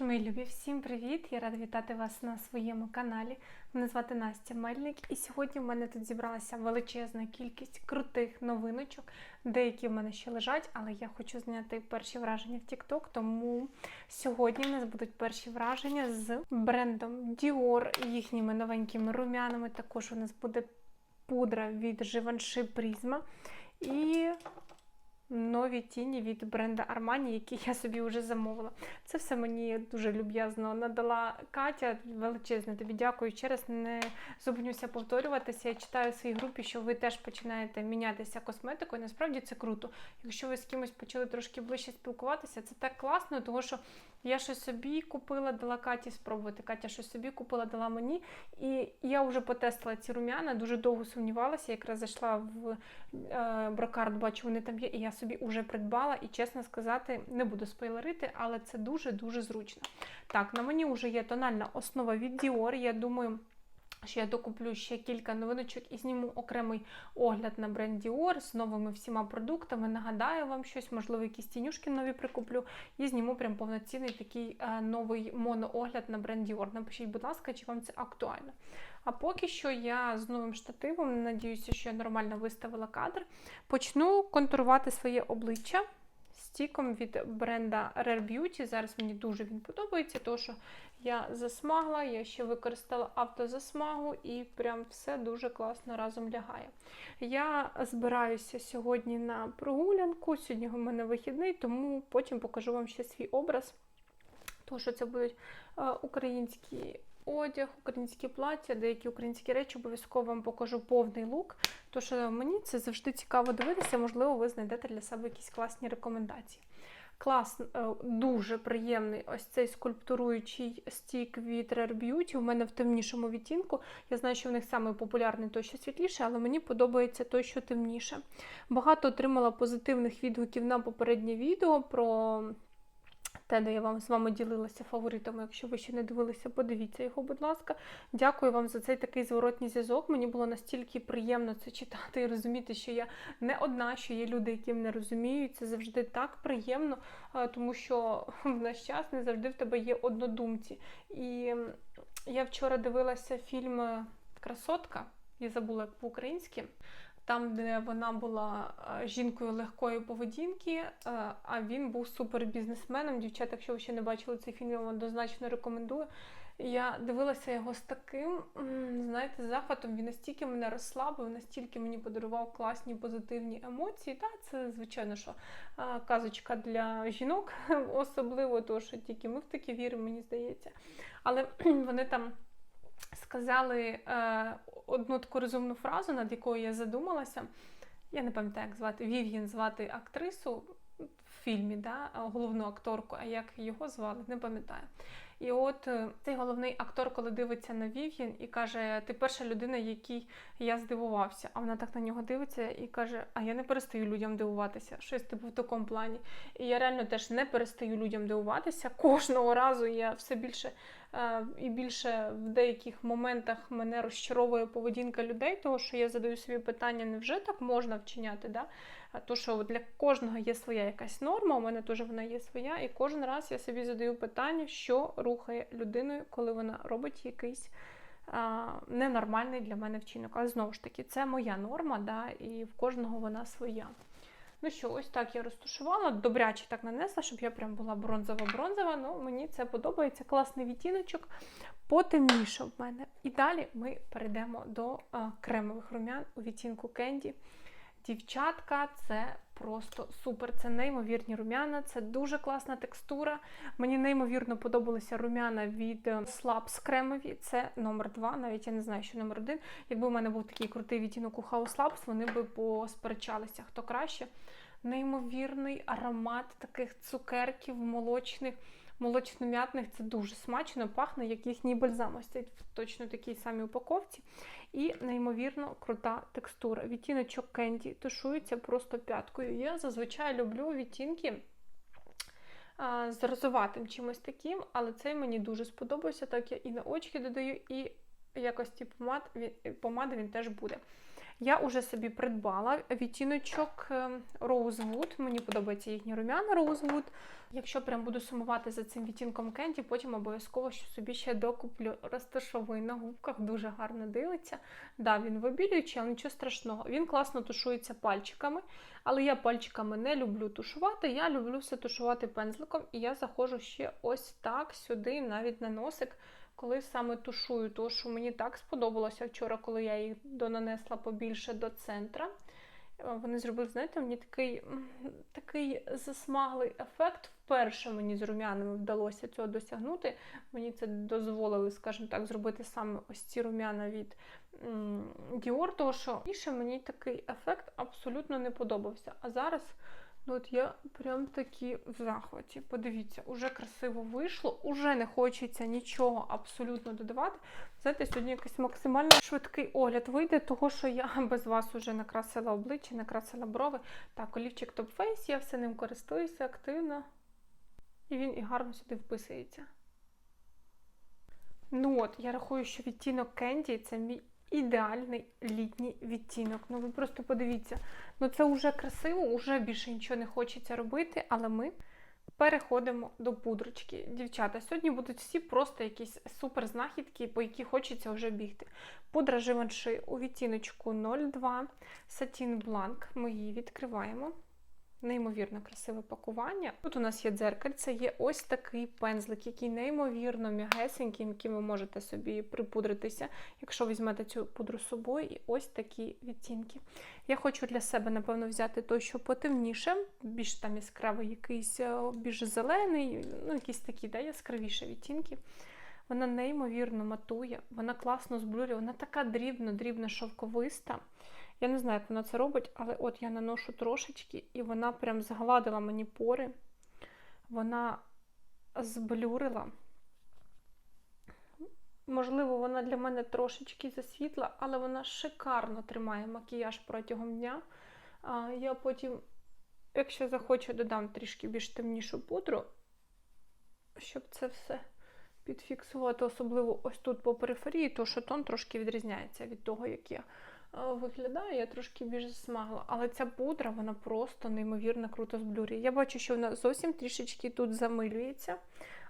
ж, мої любі, всім привіт! Я рада вітати вас на своєму каналі. Мене звати Настя Мельник, і сьогодні в мене тут зібралася величезна кількість крутих новиночок. Деякі в мене ще лежать, але я хочу зняти перші враження в TikTok, тому сьогодні в нас будуть перші враження з брендом Dior, їхніми новенькими румянами. Також у нас буде пудра від Givenchy Prisma. І нові тіні від бренда Armani, які я собі вже замовила. Це все мені дуже люб'язно надала Катя. Величезне тобі дякую. Ще раз не зупинюся повторюватися. Я читаю в своїй групі, що ви теж починаєте мінятися косметикою. Насправді це круто. Якщо ви з кимось почали трошки ближче спілкуватися, це так класно, тому що я щось собі купила, дала Каті спробувати. Катя щось собі купила, дала мені. І я вже потестила ці рум'яна, дуже довго сумнівалася. Якраз зайшла в е, брокард, бачу, вони там є, і я собі вже придбала. І чесно сказати, не буду спойлерити, але це дуже-дуже зручно. Так, на мені вже є тональна основа від Dior. Я думаю. Що я докуплю ще кілька новиночок і зніму окремий огляд на бренд Dior з новими всіма продуктами. Нагадаю вам щось, можливо, якісь тінюшки нові прикуплю, і зніму прям повноцінний такий е, новий моноогляд на бренд Dior. Напишіть, будь ласка, чи вам це актуально. А поки що я з новим штативом, надіюся, що я нормально виставила кадр, почну контурувати своє обличчя стіком від бренда Rare Beauty. Зараз мені дуже він подобається, тому що я засмагла, я ще використала автозасмагу і прям все дуже класно разом лягає. Я збираюся сьогодні на прогулянку. Сьогодні у мене вихідний, тому потім покажу вам ще свій образ. Тому що це будуть е, українські одяг, українські плаття, деякі українські речі, обов'язково вам покажу повний лук. Тому що мені це завжди цікаво дивитися, можливо, ви знайдете для себе якісь класні рекомендації. Клас, е, дуже приємний ось цей скульптуруючий стік від Rare Beauty. У мене в темнішому відтінку. Я знаю, що в них саме популярний той, що світліше, але мені подобається той, що темніше. Багато отримала позитивних відгуків на попереднє відео про те, де я вам з вами ділилася фаворитами. Якщо ви ще не дивилися, подивіться його, будь ласка. Дякую вам за цей такий зворотній зв'язок. Мені було настільки приємно це читати і розуміти, що я не одна, що є люди, які мене розуміють. Це завжди так приємно, тому що в наш час не завжди в тебе є однодумці. І я вчора дивилася фільм Красотка, я забула як по-українськи там, де вона була е, жінкою легкої поведінки, е, а він був супербізнесменом. Дівчата, якщо ви ще не бачили цей фільм, я вам однозначно рекомендую. Я дивилася його з таким, знаєте, захватом. Він настільки мене розслабив, настільки мені подарував класні позитивні емоції. Та це, звичайно, що е, казочка для жінок, особливо, тому що тільки ми в такі віримо, мені здається. Але вони там сказали е, одну таку розумну фразу, над якою я задумалася. Я не пам'ятаю, як звати Вів'єн звати актрису в фільмі, да, головну акторку, а як його звали, не пам'ятаю. І от е, цей головний актор, коли дивиться на Вів'єн і каже: Ти перша людина, якій я здивувався. А вона так на нього дивиться і каже: А я не перестаю людям дивуватися. Щось типу в такому плані. І я реально теж не перестаю людям дивуватися. Кожного разу я все більше і більше в деяких моментах мене розчаровує поведінка людей, тому що я задаю собі питання: невже так можна вчиняти? Да? То, що для кожного є своя якась норма, у мене теж вона є своя, і кожен раз я собі задаю питання, що рухає людиною, коли вона робить якийсь а, ненормальний для мене вчинок. Але знову ж таки, це моя норма, да, і в кожного вона своя. Ну що, ось так я розташувала, добряче так нанесла, щоб я прям була бронзова-бронзова. Ну, мені це подобається. Класний відтіночок, потемніше в мене. І далі ми перейдемо до а, кремових рум'ян у відтінку Кенді. Дівчатка, це просто супер. Це неймовірні рум'яна, це дуже класна текстура. Мені неймовірно подобалися рум'яна від Slabs кремові. Це номер 2 навіть я не знаю, що номер 1 Якби у мене був такий крутий відтінок у House Labs, вони би посперечалися, хто краще. Неймовірний аромат таких цукерків, молочних молочно-м'ятних це дуже смачно, пахне, як їхній бальзам. Ось цей в точно такій самій упаковці. І неймовірно крута текстура. Відтіночок кенді тушується просто п'яткою. Я зазвичай люблю відтінки. З розоватим чимось таким, але цей мені дуже сподобався, так я і на очки додаю, і якості помад, помади він теж буде. Я уже собі придбала відтіночок е, Rosewood. Мені подобається їхній румяна Rosewood. Якщо прям буду сумувати за цим відтінком Кенді, потім обов'язково що собі ще докуплю розташовий на губках, дуже гарно дивиться. Да, він вибілюючий, але нічого страшного. Він класно тушується пальчиками, але я пальчиками не люблю тушувати. Я люблю все тушувати пензликом, і я заходжу ще ось так сюди, навіть на носик, коли саме тушую. Тому мені так сподобалося вчора, коли я їх донанесла побільше до центра. Вони зробили, знаєте, мені такий такий засмаглий ефект. Вперше мені з румянами вдалося цього досягнути. Мені це дозволили, скажімо так, зробити саме ось ці румяна від Dior, тому що більше мені такий ефект абсолютно не подобався. А зараз ну от я прям такі в захваті. Подивіться, уже красиво вийшло, уже не хочеться нічого абсолютно додавати. Знаєте, сьогодні якийсь максимально швидкий огляд вийде, того що я без вас вже накрасила обличчя, накрасила брови. Так, олівчик Face, я все ним користуюся активно. І він і гарно сюди вписується. Ну от, я рахую, що відтінок Кенді це мій ідеальний літній відтінок. Ну ви просто подивіться. Ну це вже красиво, вже більше нічого не хочеться робити, але ми переходимо до пудрочки. Дівчата, сьогодні будуть всі просто якісь супер знахідки, по які хочеться вже бігти. Пудра Живанши у відтіночку 02 Satin Blanc. Ми її відкриваємо. Неймовірно красиве пакування. Тут у нас є дзеркальце, є ось такий пензлик, який неймовірно м'ягесенький, яким ви можете собі припудритися, якщо візьмете цю пудру з собою, і ось такі відтінки. Я хочу для себе, напевно, взяти той, що потемніше, більш там яскравий, якийсь е, більш зелений, ну, якісь такі да, яскравіші відтінки. Вона неймовірно матує, вона класно зблюрює, вона така дрібно-дрібно шовковиста. Я не знаю, як вона це робить, але от я наношу трошечки, і вона прям згладила мені пори. Вона зблюрила. Можливо, вона для мене трошечки засвітла, але вона шикарно тримає макіяж протягом дня. Я потім, якщо захочу, додам трішки більш темнішу пудру, щоб це все підфіксувати, особливо ось тут по периферії, то що тон трошки відрізняється від того, як я виглядає, я трошки більш засмагла. Але ця пудра, вона просто неймовірно круто зблюрює. Я бачу, що вона зовсім трішечки тут замилюється,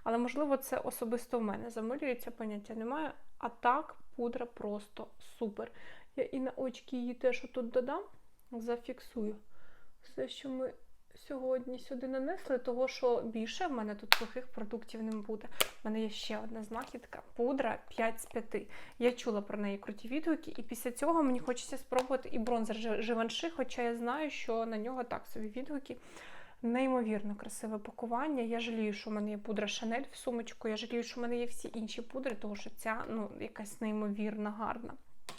але, можливо, це особисто в мене замилюється, поняття немає. А так, пудра просто супер. Я і на очки її теж отут додам, зафіксую все, що ми сьогодні сюди нанесли, того що більше в мене тут сухих продуктів не буде. У мене є ще одна знахідка пудра 5 з 5. Я чула про неї круті відгуки, і після цього мені хочеться спробувати і бронзер Живанши, хоча я знаю, що на нього так собі відгуки. Неймовірно красиве пакування. Я жалію, що в мене є пудра Шанель в сумочку. Я жалію, що в мене є всі інші пудри, тому що ця ну, якась неймовірно гарна.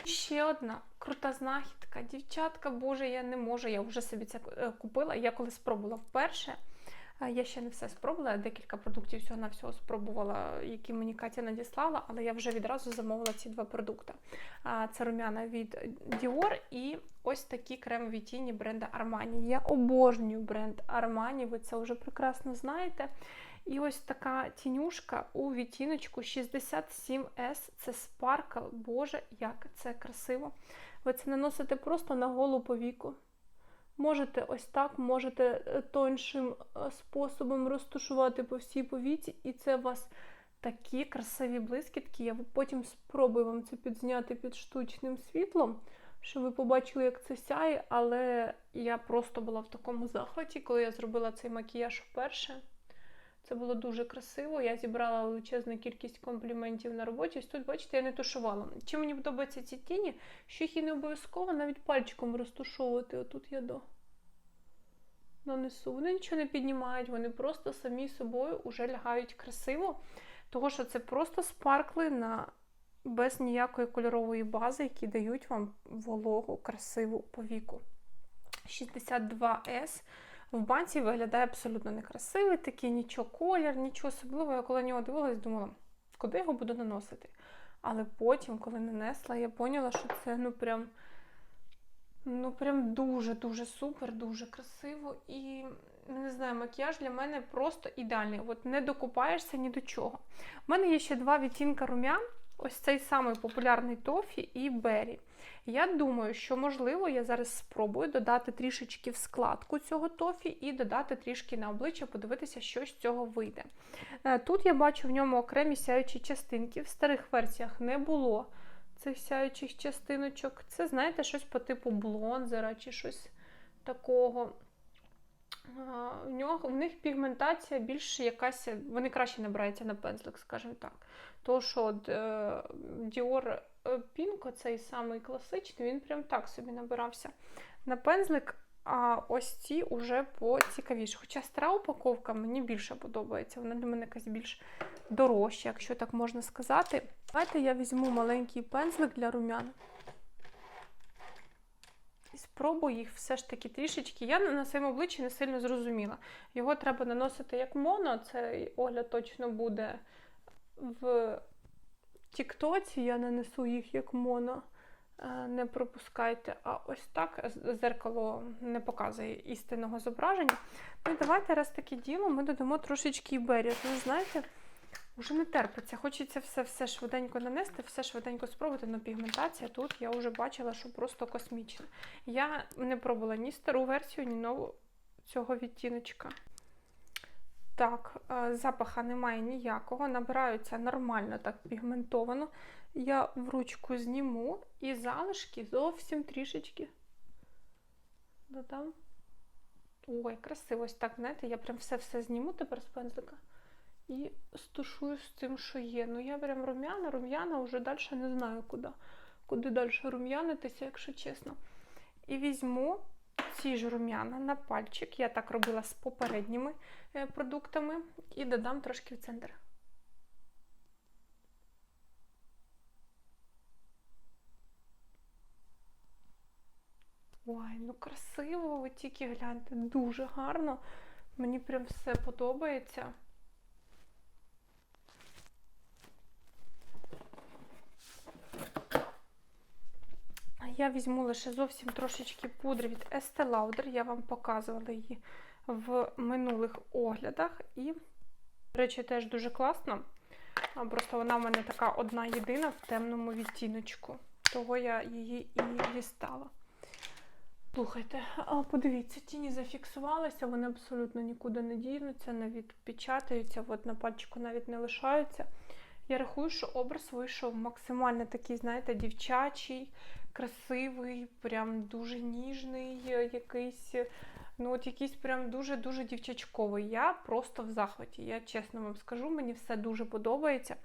Ще одна крута знахідка. Дівчатка, боже, я не можу. Я вже собі це е, купила. Я коли спробувала вперше. е, Я ще не все спробувала, декілька продуктів всього на всього спробувала, які мені Катя надіслала, але я вже відразу замовила ці два продукти. Це румяна від Dior і ось такі кремові тіні бренда Armani. Я обожнюю бренд Armani, ви це вже прекрасно знаєте. І ось така тінюшка у відтіночку 67S. Це спаркл. Боже, як це красиво. Ви це наносите просто на голу повіку. Можете ось так, можете е, тоншим е, способом розташувати по всій повіці, і це у вас такі красиві блискітки. Я потім спробую вам це підзняти під штучним світлом, щоб ви побачили, як це сяє, але я просто була в такому захваті, коли я зробила цей макіяж вперше. Це було дуже красиво. Я зібрала величезну кількість компліментів на роботі. Ось тут, бачите, я не тушувала. Чим мені подобаються ці тіні, що їх і не обов'язково навіть пальчиком розтушовувати. Отут я до нанесу. Вони нічого не піднімають, вони просто самі собою вже лягають красиво, того що це просто спаркли на без ніякої кольорової бази, які дають вам вологу, красиву повіку. 62S. В банці виглядає абсолютно некрасивий, такий нічого колір, нічого особливого. Я коли на нього дивилась, думала, куди його буду наносити. Але потім, коли нанесла, я поняла, що це ну прям ну прям дуже-дуже супер, дуже красиво. І не знаю, макіяж для мене просто ідеальний. От не докупаєшся ні до чого. У мене є ще два відтінка рум'ян. ось цей самий популярний тофі і бері. Я думаю, що можливо я зараз спробую додати трішечки в складку цього тофі і додати трішки на обличчя, подивитися, що з цього вийде. Е, Тут я бачу в ньому окремі сяючі частинки. В старих версіях не було цих сяючих частиночок. Це, знаєте, щось по типу блонзера чи щось такого. В, нього, в них пігментація більш якась, вони краще набираються на пензлик, скажімо так. То, що от, е, Dior Pink, цей самий класичний, він прям так собі набирався на пензлик. А ось ці уже поцікавіше. Хоча стара упаковка мені більше подобається. Вона для мене якась більш дорожча, якщо так можна сказати. Давайте я візьму маленький пензлик для румян. І спробую їх все ж таки трішечки. Я на своєму обличчі не сильно зрозуміла. Його треба наносити як моно, цей огляд точно буде в Тіктоці. Я нанесу їх як моно. Е, Не пропускайте, а ось так зеркало не показує істинного зображення. Ну давайте раз таке діло, ми додамо трошечки ібері. Ви знаєте, вже не терпиться. Хочеться все все швиденько нанести, все швиденько спробувати, але пігментація тут я вже бачила, що просто космічна. Я не пробувала ні стару версію, ні нову цього відтіночка. Так, е, запаха немає ніякого, набираються нормально, так пігментовано. Я в ручку зніму і залишки зовсім трішечки додам. Ой, красиво, ось так, знаєте, я прям все-все зніму тепер з пензлика і стушую з тим, що є. Ну я прям рум'яна, рум'яна вже далі не знаю куди. Куди далі рум'янитися, якщо чесно. І візьму ці ж рум'яна на пальчик. Я так робила з попередніми е, продуктами, і додам трошки в центр. Ой, ну красиво, ви тільки гляньте, дуже гарно. Мені прям все подобається. Я візьму лише зовсім трошечки пудри від Estee Lauder. Я вам показувала її в минулих оглядах. І, до речі, теж дуже класно. Просто вона в мене така одна єдина в темному відтіночку. Того я її і дістала. Слухайте, подивіться, тіні зафіксувалися, вони абсолютно нікуди не дінуться, не відпечатаються, от на пальчику навіть не лишаються. Я рахую, що образ вийшов максимально такий, знаєте, дівчачий, красивий, прям дуже ніжний, якийсь, ну от якийсь прям дуже-дуже дівчачковий. Я просто в захваті. Я чесно вам скажу, мені все дуже подобається.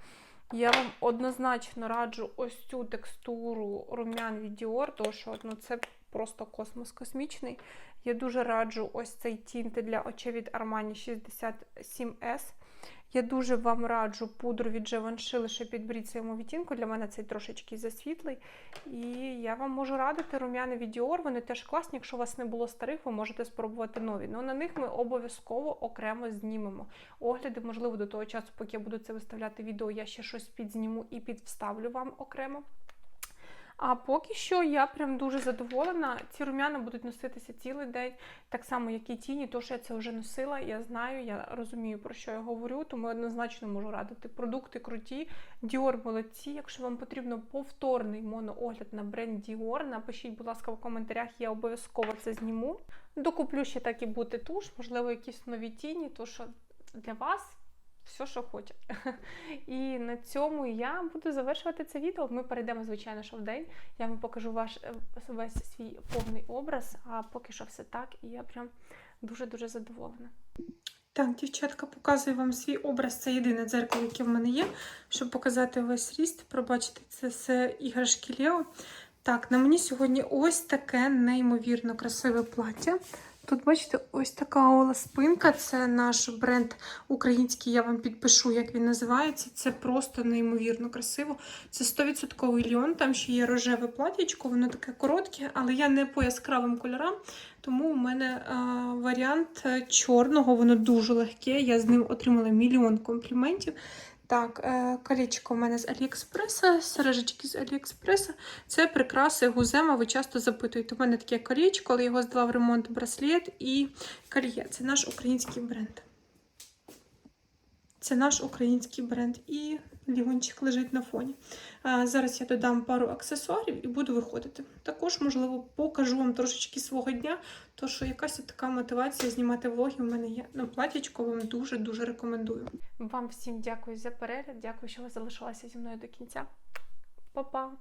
Я вам однозначно раджу ось цю текстуру рум'ян від Dior, тому що ну, це просто космос космічний. Я дуже раджу ось цей тінт для очей від Armani 67S. Я дуже вам раджу пудру від Givenchy лише підберіть своєму відтінку. Для мене цей трошечки засвітлий. І я вам можу радити рум'яни від Dior. Вони теж класні. Якщо у вас не було старих, ви можете спробувати нові. Ну на них ми обов'язково окремо знімемо. Огляди, можливо, до того часу, поки я буду це виставляти відео, я ще щось підзніму і підвставлю вам окремо. А поки що я прям дуже задоволена. Ці рум'яна будуть носитися цілий день, так само, як і тіні, тому що я це вже носила. Я знаю, я розумію, про що я говорю, тому однозначно можу радити. Продукти круті, Dior молодці. Якщо вам потрібно повторний моноогляд на бренд Dior, напишіть, будь ласка, в коментарях, я обов'язково це зніму. Докуплю ще так і бути туш, можливо, якісь нові тіні, то що для вас все, що хоче. І на цьому я буду завершувати це відео. Ми перейдемо, звичайно, що в день. Я вам покажу ваш е, весь свій повний образ, а поки що все так, і я прям дуже-дуже задоволена. Так, дівчатка, показую вам свій образ. Це єдине дзеркало, яке в мене є, щоб показати весь ріст. Пробачите, це все іграшки Лео. Так, на мені сьогодні ось таке неймовірно красиве плаття. Тут, бачите, ось така ола спинка. Це наш бренд український. Я вам підпишу, як він називається. Це просто неймовірно красиво. Це 100% льон. Там ще є рожеве платічко, воно таке коротке, але я не по яскравим кольорам. Тому у мене а, варіант е, чорного, воно дуже легке. Я з ним отримала мільйон компліментів. Так, е, колечко у мене з Аліекспреса, сережечки з Аліекспреса. Це прикраси гузема. Ви часто запитуєте. У мене таке колечко, але його здала в ремонт браслет і кольє. Це наш український бренд. Це наш український бренд. І лігончик лежить на фоні. Зараз я додам пару аксесуарів і буду виходити. Також, можливо, покажу вам трошечки свого дня, то що якась така мотивація знімати влоги у мене є. Ну, платячко вам дуже-дуже рекомендую. Вам всім дякую за перегляд. Дякую, що ви залишилися зі мною до кінця. Па-па!